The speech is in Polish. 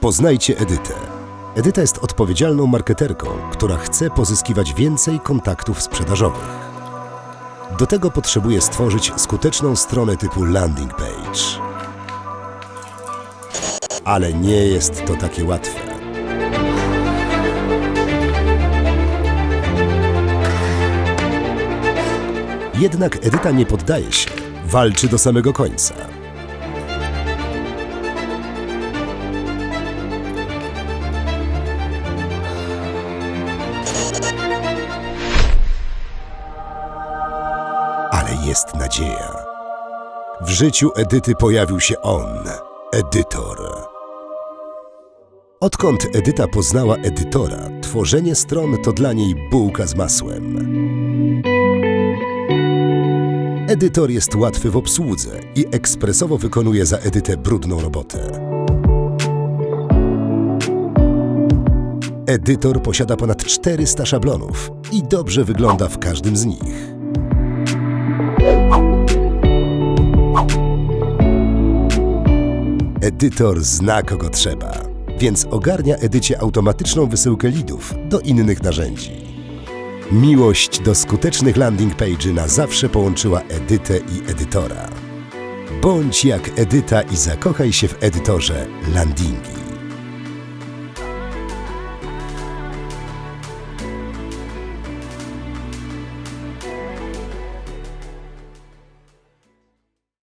Poznajcie Edytę. Edyta jest odpowiedzialną marketerką, która chce pozyskiwać więcej kontaktów sprzedażowych. Do tego potrzebuje stworzyć skuteczną stronę typu landing page. Ale nie jest to takie łatwe. Jednak Edyta nie poddaje się, walczy do samego końca. Ale jest nadzieja. W życiu Edyty pojawił się on, edytor. Odkąd Edyta poznała edytora, tworzenie stron to dla niej bułka z masłem. Edytor jest łatwy w obsłudze i ekspresowo wykonuje za Edytę brudną robotę. Edytor posiada ponad 400 szablonów i dobrze wygląda w każdym z nich. Edytor zna kogo trzeba, więc ogarnia Edycie automatyczną wysyłkę lidów do innych narzędzi. Miłość do skutecznych landing page'y na zawsze połączyła Edytę i edytora. Bądź jak Edyta i zakochaj się w edytorze landingi.